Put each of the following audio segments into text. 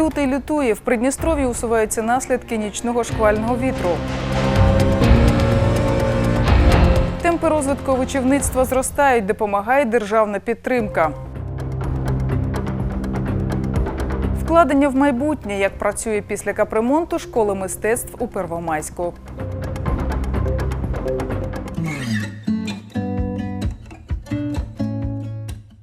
Лютий лютує. В Придністров'ї усуваються наслідки нічного шквального вітру. Темпи розвитку овочівництва зростають, допомагає державна підтримка. Вкладення в майбутнє, як працює після капремонту школа мистецтв у Первомайську.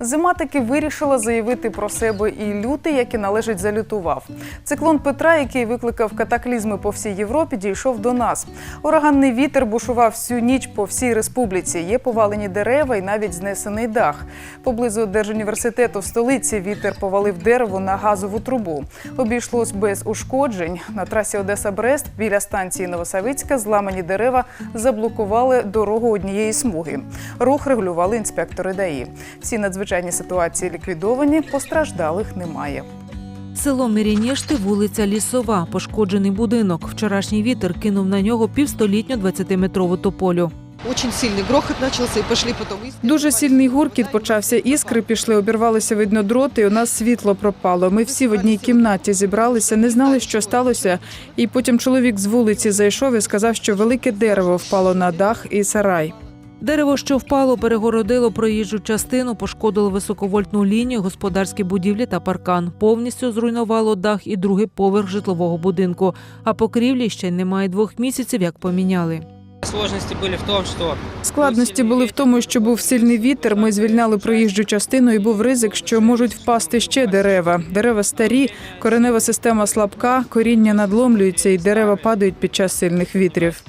Зима таки вирішила заявити про себе і лютий, який належить залютував. Циклон Петра, який викликав катаклізми по всій Європі, дійшов до нас. Ураганний вітер бушував всю ніч по всій республіці. Є повалені дерева і навіть знесений дах. Поблизу держуніверситету в столиці вітер повалив дерево на газову трубу. Обійшлось без ушкоджень. На трасі Одеса-Брест біля станції Новосавицька зламані дерева заблокували дорогу однієї смуги. Рух регулювали інспектори ДАІ. Всі надзвичайні ситуації ліквідовані, постраждалих немає. Село Мірінєшти, вулиця Лісова, пошкоджений будинок. Вчорашній вітер кинув на нього півстолітню 20-метрову тополю. Грохот пошли потом. Дуже сильний гуркіт почався. Іскри пішли, обірвалися видно дроти. і У нас світло пропало. Ми всі в одній кімнаті зібралися, не знали, що сталося. І потім чоловік з вулиці зайшов і сказав, що велике дерево впало на дах і сарай. Дерево, що впало, перегородило проїжджу частину, пошкодило високовольтну лінію, господарські будівлі та паркан. Повністю зруйнувало дах і другий поверх житлового будинку. А покрівлі ще й немає двох місяців, як поміняли. Сложности были в том, что Складності були в тому, що був сильний вітер. Ми звільняли проїжджу частину, і був ризик, що можуть впасти ще дерева. Дерева старі, коренева система слабка, коріння надломлюється, і дерева падають під час сильних вітрів.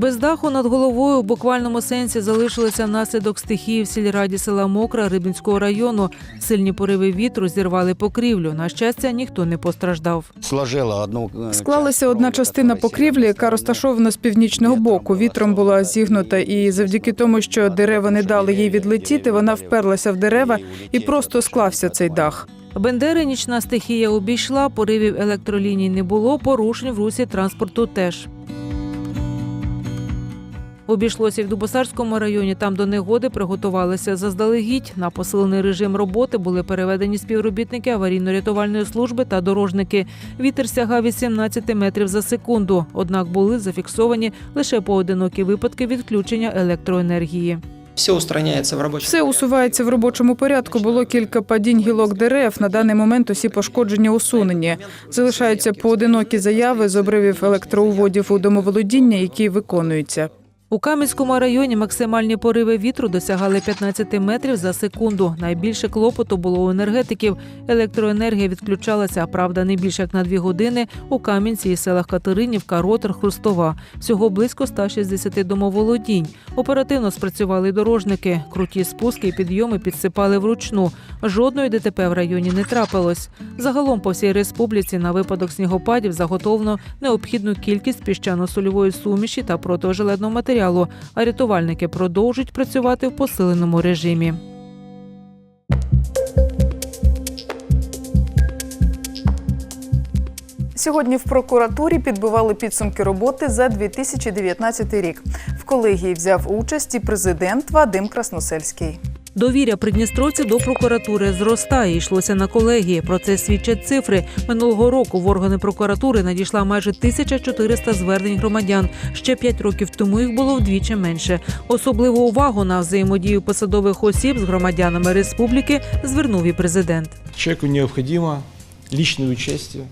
Без даху над головою у буквальному сенсі залишилися внаслідок стихії в сільраді села Мокра Рибінського району. Сильні пориви вітру зірвали покрівлю. На щастя, ніхто не постраждав. сложила одну е, Склалася одна частина покрівлі, яка розташована з північного боку. Вітром була зігнута, і завдяки тому, що дерева не дали їй відлетіти, вона вперлася в дерева і просто склався цей дах. Бендери нічна стихія обійшла, поривів електроліній не було, порушень в русі транспорту теж. Обійшлося і в Дубосарському районі. Там до негоди приготувалися заздалегідь. На посилений режим роботи були переведені співробітники аварійно-рятувальної служби та дорожники. Вітер сягав 18 метрів за секунду. Однак були зафіксовані лише поодинокі випадки відключення електроенергії. все устраняется в рабочем. Все усувається в робочому порядку. Було кілька падінь гілок дерев. На даний момент усі пошкодження усунені. Залишаються поодинокі заяви з обривів електроуводів у домоволодіння, які виконуються. У Кам'янському районі максимальні пориви вітру досягали 15 метрів за секунду. Найбільше клопоту було у енергетиків. Електроенергія відключалася, правда, не більше як на дві години у Кам'янці і селах Катеринівка, Ротор, Хрустова. Всього близько 160 домоволодінь. Оперативно спрацювали дорожники. Круті спуски і підйоми підсипали вручну. Жодної ДТП в районі не трапилось. Загалом по всій республіці на випадок снігопадів заготовлено необхідну кількість піщано-сольової суміші та протижеледного матеріалу. А рятувальники продовжують працювати в посиленому режимі. Сьогодні в прокуратурі підбивали підсумки роботи за 2019 рік. В колегії взяв участь і президент Вадим Красносельський. Довіря придністровців до прокуратури зростає. Йшлося на колегії. Про це свідчать цифри. Минулого року в органи прокуратури надійшла майже 1400 звернень громадян. Ще п'ять років тому їх було вдвічі менше. Особливу увагу на взаємодію посадових осіб з громадянами республіки звернув і президент. Человеку необходимо личное участие.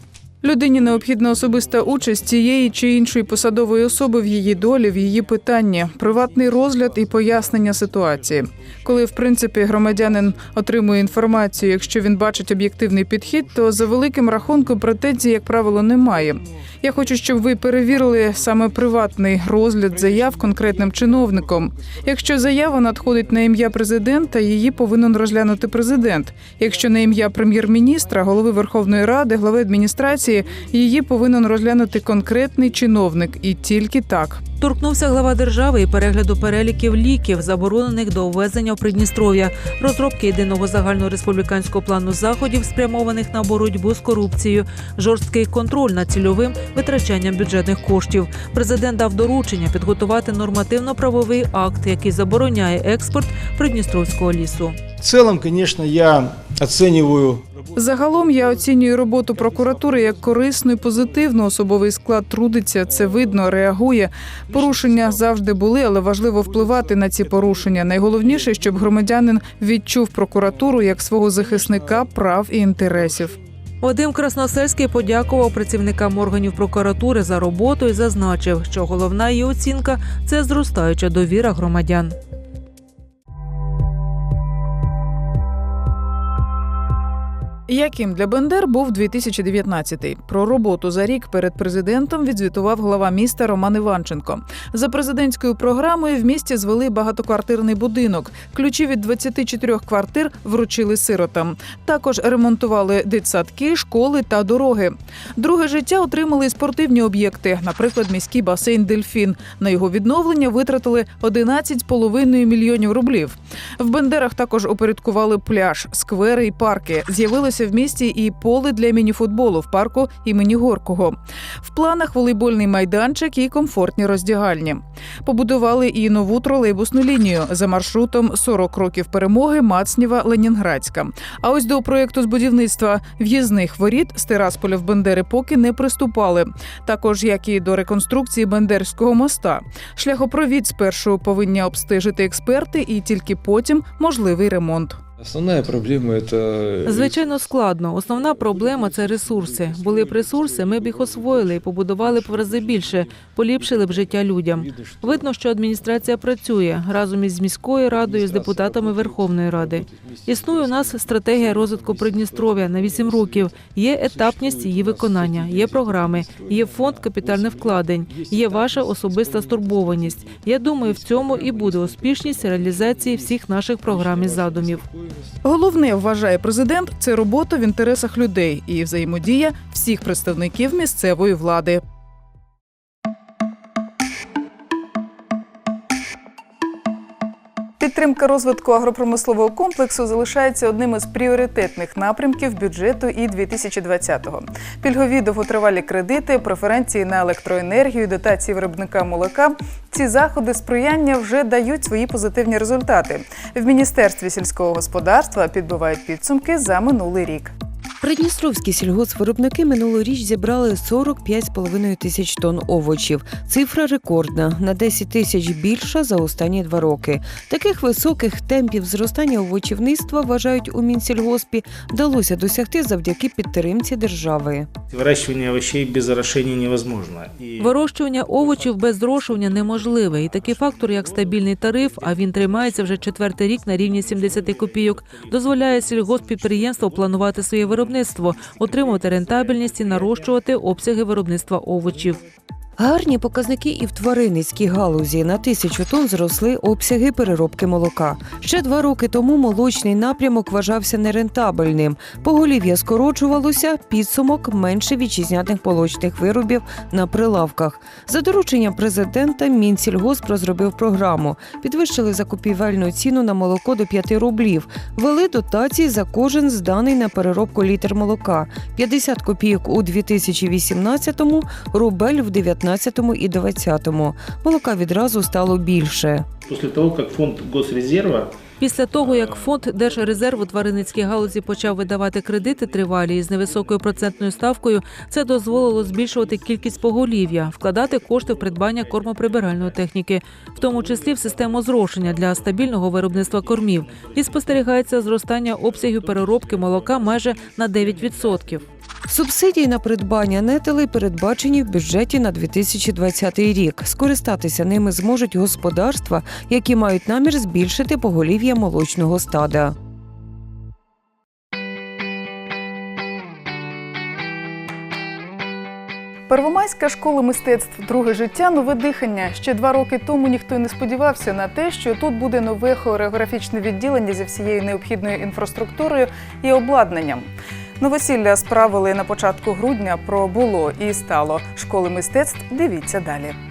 Людині необхідна особиста участь цієї чи іншої посадової особи в її долі, в її питанні, приватний розгляд і пояснення ситуації. Коли, в принципі, громадянин отримує інформацію, якщо він бачить об'єктивний підхід, то за великим рахунком претензій, як правило, немає. Я хочу, щоб ви перевірили саме приватний розгляд заяв конкретним чиновником. Якщо заява надходить на ім'я президента, її повинен розглянути президент. Якщо на ім'я прем'єр-міністра, голови Верховної Ради, глави адміністрації, її повинен розглянути конкретний чиновник, і тільки так. Торкнувся глава держави і перегляду переліків ліків, заборонених до ввезення в Придністров'я, розробки єдиного загальнореспубліканського плану заходів, спрямованих на боротьбу з корупцією, жорсткий контроль над цільовим витрачанням бюджетних коштів. Президент дав доручення підготувати нормативно-правовий акт, який забороняє експорт придністровського лісу. В целом, конечно, я оцениваю Загалом я оцінюю роботу прокуратури як корисну і позитивну. Особовий склад трудиться, це видно, реагує. Порушення завжди були, але важливо впливати на ці порушення. Найголовніше, щоб громадянин відчув прокуратуру як свого захисника прав і інтересів. Вадим Красносельський подякував працівникам органів прокуратури за роботу і зазначив, що головна її оцінка це зростаюча довіра громадян. Яким для Бендер був 2019-й? Про роботу за рік перед президентом відзвітував глава міста Роман Іванченко. За президентською програмою в місті звели багатоквартирний будинок. Ключі від 24 квартир вручили сиротам. Також ремонтували дитсадки, школи та дороги. Друге життя отримали спортивні об'єкти, наприклад, міський басейн Дельфін. На його відновлення витратили 11,5 мільйонів рублів. В Бендерах також упорядкували пляж, сквери і парки. З'явилося в місті і поле для мініфутболу в парку імені Горкого. В планах волейбольний майданчик і комфортні роздягальні. Побудували і нову тролейбусну лінію за маршрутом 40 років перемоги Мацнєва Ленінградська. А ось до проєкту з будівництва в'їзних воріт з Тирасполя в Бендери поки не приступали. Також як і до реконструкції Бендерського моста. Шляхопровід спершу повинні обстежити експерти, і тільки потім можливий ремонт. Основная проблема это Звичайно, складно. Основна проблема це ресурси. Були б ресурси, ми б їх освоїли і побудували б в рази більше, поліпшили б життя людям. Видно, що адміністрація працює разом із міською радою, з депутатами Верховної Ради. Існує у нас стратегія розвитку Придністров'я на 8 років. Є етапність її виконання, є програми, є фонд капітальних вкладень, є ваша особиста стурбованість. Я думаю, в цьому і буде успішність реалізації всіх наших програм і задумів. Головне вважає президент це робота в інтересах людей і взаємодія всіх представників місцевої влади. Підтримка розвитку агропромислового комплексу залишається одним із пріоритетних напрямків бюджету і 2020-го. Пільгові довготривалі кредити, преференції на електроенергію, дотації виробника молока. Ці заходи сприяння вже дають свої позитивні результати. В міністерстві сільського господарства підбивають підсумки за минулий рік. Придністровські сільгоспвиробники минулоріч зібрали 45,5 тисяч тонн овочів. Цифра рекордна на 10 тисяч більша за останні два роки. Таких високих темпів зростання овочівництва вважають у Мінсільгоспі вдалося досягти завдяки підтримці держави. Выращивание овощей без орошения невозможно. Вирощування овочів без зрошування неможливе, і такий фактор, як стабільний тариф, а він тримається вже четвертий рік на рівні 70 копійок, дозволяє сільгоспідприємству планувати своє виробництво, отримувати рентабельність і нарощувати обсяги виробництва овочів. Гарні показники і в тваринницькій галузі на тисячу тонн зросли обсяги переробки молока. Ще два роки тому молочний напрямок вважався нерентабельним. Поголів'я скорочувалося, підсумок менше вітчизняних молочних виробів на прилавках. За дорученням президента Мінсільгосп розробив програму. Підвищили закупівельну ціну на молоко до 5 рублів. Ввели дотації за кожен зданий на переробку літр молока. 50 копійок у 2018-му, рубель в 19-му і 20-му. Молока відразу стало більше. Після того, як фонд Госрезерва Після того, як фонд Держрезерву тваринницькій галузі почав видавати кредити тривалі із невисокою процентною ставкою, це дозволило збільшувати кількість поголів'я, вкладати кошти в придбання кормоприбиральної техніки, в тому числі в систему зрошення для стабільного виробництва кормів. І спостерігається зростання обсягів переробки молока майже на 9%. Субсидії на придбання нетели передбачені в бюджеті на 2020 рік. Скористатися ними зможуть господарства, які мають намір збільшити поголів'я молочного стада. Первомайська школа мистецтв Друге життя нове дихання. Ще два роки тому ніхто й не сподівався на те, що тут буде нове хореографічне відділення зі всією необхідною інфраструктурою і обладнанням. Новосілля справили на початку грудня про було і стало школи мистецтв. Дивіться далі.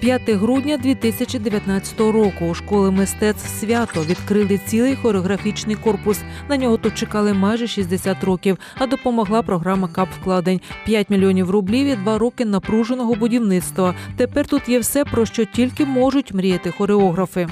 5 грудня 2019 року у школи мистецтв свято відкрили цілий хореографічний корпус. На нього тут чекали майже 60 років, а допомогла програма КАП вкладень 5 мільйонів рублів і 2 роки напруженого будівництва. Тепер тут є все, про що тільки можуть мріяти хореографи.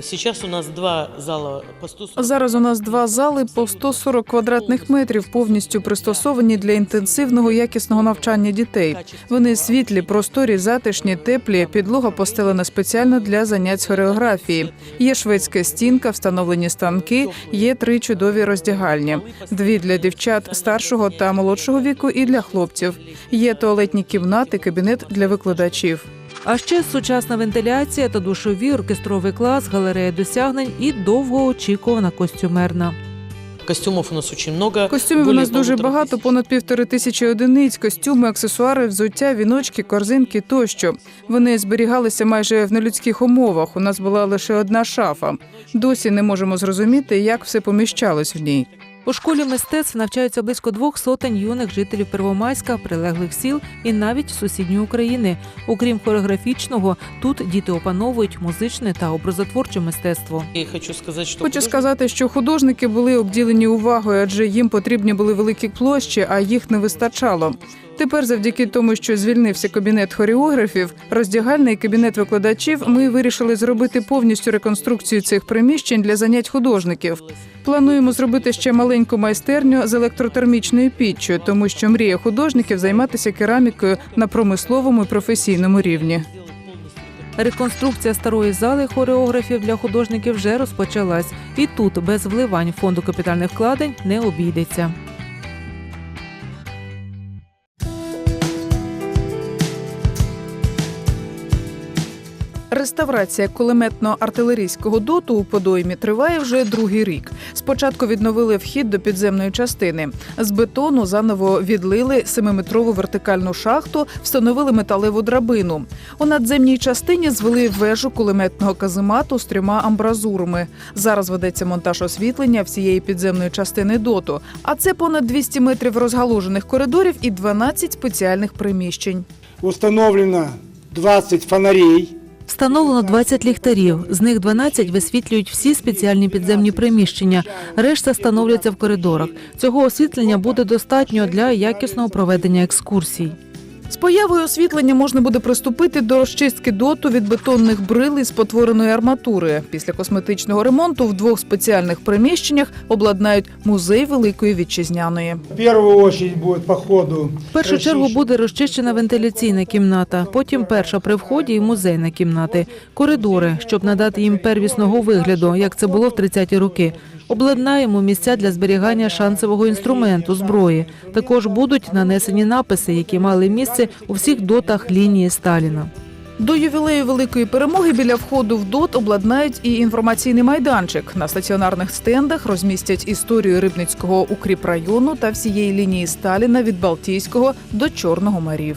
Сейчас у нас два зала по 140. Зараз у нас два зали по 140 квадратних метрів, повністю пристосовані для інтенсивного якісного навчання дітей. Вони світлі, просторі, затишні, теплі. Підлога постелена спеціально для занять хореографії. Є шведська стінка, встановлені станки. Є три чудові роздягальні: дві для дівчат старшого та молодшого віку, і для хлопців. Є туалетні кімнати, кабінет для викладачів. А ще сучасна вентиляція та душові, оркестровий клас, галерея досягнень і довгоочікувана костюмерна. Костюмов у нас очень много. Костюмів у нас дуже багато, понад півтори тисячі одиниць. Костюми, аксесуари, взуття, віночки, корзинки тощо. Вони зберігалися майже в нелюдських умовах. У нас була лише одна шафа. Досі не можемо зрозуміти, як все поміщалось в ній. У школі мистецтв навчаються близько двох сотень юних жителів Первомайська, прилеглих сіл і навіть сусідньої України. Окрім хореографічного, тут діти опановують музичне та образотворче мистецтво. Хочу сказати, що художники були обділені увагою, адже їм потрібні були великі площі, а їх не вистачало. Тепер, завдяки тому, що звільнився кабінет хореографів, роздягальний кабінет викладачів, ми вирішили зробити повністю реконструкцію цих приміщень для занять художників. Плануємо зробити ще маленьку майстерню з електротермічною піччю, тому що мрія художників займатися керамікою на промисловому і професійному рівні. Реконструкція старої зали хореографів для художників вже розпочалась, і тут без вливань фонду капітальних вкладень не обійдеться. Реставрація кулеметно-артилерійського доту у Подоймі триває вже другий рік. Спочатку відновили вхід до підземної частини. З бетону заново відлили семиметрову вертикальну шахту, встановили металеву драбину. У надземній частині звели вежу кулеметного каземату з трьома амбразурами. Зараз ведеться монтаж освітлення всієї підземної частини доту. А це понад 200 метрів розгалужених коридорів і 12 спеціальних приміщень. Установлено 20 фонарей. Встановлено 20 ліхтарів. З них 12 висвітлюють всі спеціальні підземні приміщення. Решта становляться в коридорах. Цього освітлення буде достатньо для якісного проведення екскурсій. З появою освітлення можна буде приступити до розчистки доту від бетонних брил із спотвореної арматури. Після косметичного ремонту в двох спеціальних приміщеннях обладнають музей великої вітчизняної. В першу чергу буде розчищена вентиляційна кімната, потім перша при вході і музейна кімнати, коридори, щоб надати їм первісного вигляду, як це було в 30-ті роки. Обладнаємо місця для зберігання шансового інструменту, зброї. Також будуть нанесені написи, які мали місце у всіх дотах лінії Сталіна. До ювілею великої перемоги біля входу в ДОТ обладнають і інформаційний майданчик. На стаціонарних стендах розмістять історію Рибницького укріпрайону та всієї лінії Сталіна від Балтійського до Чорного морів.